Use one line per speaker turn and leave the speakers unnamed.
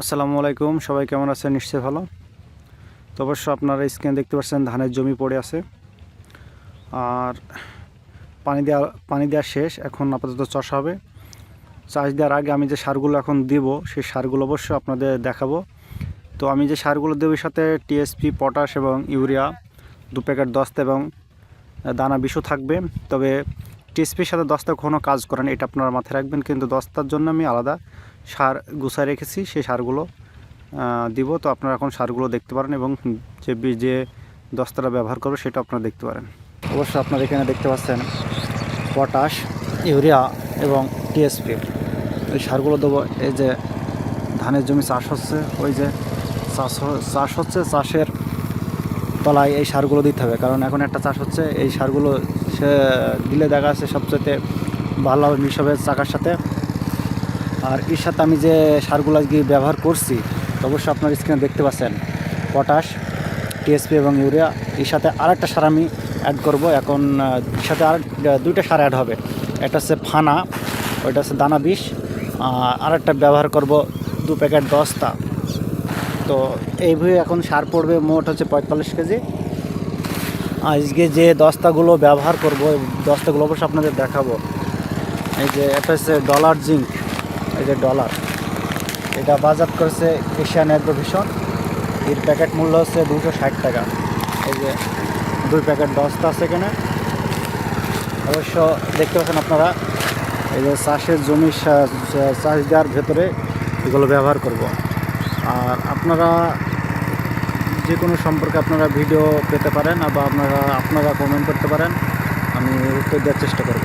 আসসালামু আলাইকুম, সবাই কেমন আছেন? নিশ্চয়ই ভালো। তো অবশ্য আপনারা স্ক্রিনে দেখতে পাচ্ছেন, ধানের জমি পড়ে আছে। আর পানি দেওয়া পানি দেওয়া শেষ, এখন আপাতত চষা হবে। চাষ দেওয়ার আগে আমি যে সারগুলো এখন দিব, সেই সারগুলো অবশ্যই আপনাদের দেখাবো। তো আমি যে সারগুলো দেবো সাথে টিএসপি পটাশ এবং ইউরিয়া, দু প্যাকেট দস্তা এবং দানা বিষও থাকবে। তবে টিএসপির সাথে দস্তা কখনো কাজ করেন, এটা আপনারা মাথায় রাখবেন, কিন্তু দস্তার জন্য আমি আলাদা সার গুছায় রেখেছি, সেই সারগুলো দিব। তো আপনারা এখন সারগুলো দেখতে পারেন এবং যে যে দস্তাটা ব্যবহার করবে সেটা আপনারা দেখতে পারেন। অবশ্য আপনারা এখানে দেখতে পাচ্ছেন পটাশ, ইউরিয়া এবং টিএসপি। এই সারগুলো দেবো, এই যে ধানের জমি চাষ হচ্ছে, ওই যে চাষ চাষ হচ্ছে, চাষের তলায় এই সারগুলো দিতে হবে। কারণ এখন একটা চাষ হচ্ছে, এই সারগুলো সে দিলে দেখা যাচ্ছে সবচেয়ে ভালো মিশ হবে চাকার সাথে। আর এর সাথে আমি যে সারগুলো আজকে ব্যবহার করছি অবশ্যই আপনার স্ক্রিনে দেখতে পাচ্ছেন। পটাশ টিএসপি এবং ইউরিয়া, এর সাথে আরেকটা সার আমি অ্যাড করব। এখন এর সাথে আর দুইটা সার অ্যাড হবে। একটা হচ্ছে ফানা, ওইটা হচ্ছে দানা বিষ আর একটা ব্যবহার করব দু প্যাকেট দশটা তো এই এইভাবে এখন সার পড়বে মোট হচ্ছে পঁয়তাল্লিশ কেজি। আজকে যে দস্তাগুলো ব্যবহার করব দস্তাগুলো অবশ্যই আপনাদের দেখাবো। এই যে এটা হচ্ছে ডলার জিঙ্ক, এই যে ডলার। এটা বাজার করেছে এশিয়ান ভিশন এর প্যাকেট মূল্য হচ্ছে দুশো ষাট টাকা। এই যে দুই প্যাকেট দস্তা আছে এখানে। অবশ্য দেখতে পাচ্ছেন আপনারা, এই যে চাষের জমি, চাষ দেওয়ার ভেতরে এগুলো ব্যবহার করব। আর আপনারা যে কোনো সম্পর্কে আপনারা ভিডিও পেতে পারেন বা আপনারা আপনারা কমেন্ট করতে পারেন, আমি উত্তর দেওয়ার চেষ্টা করব।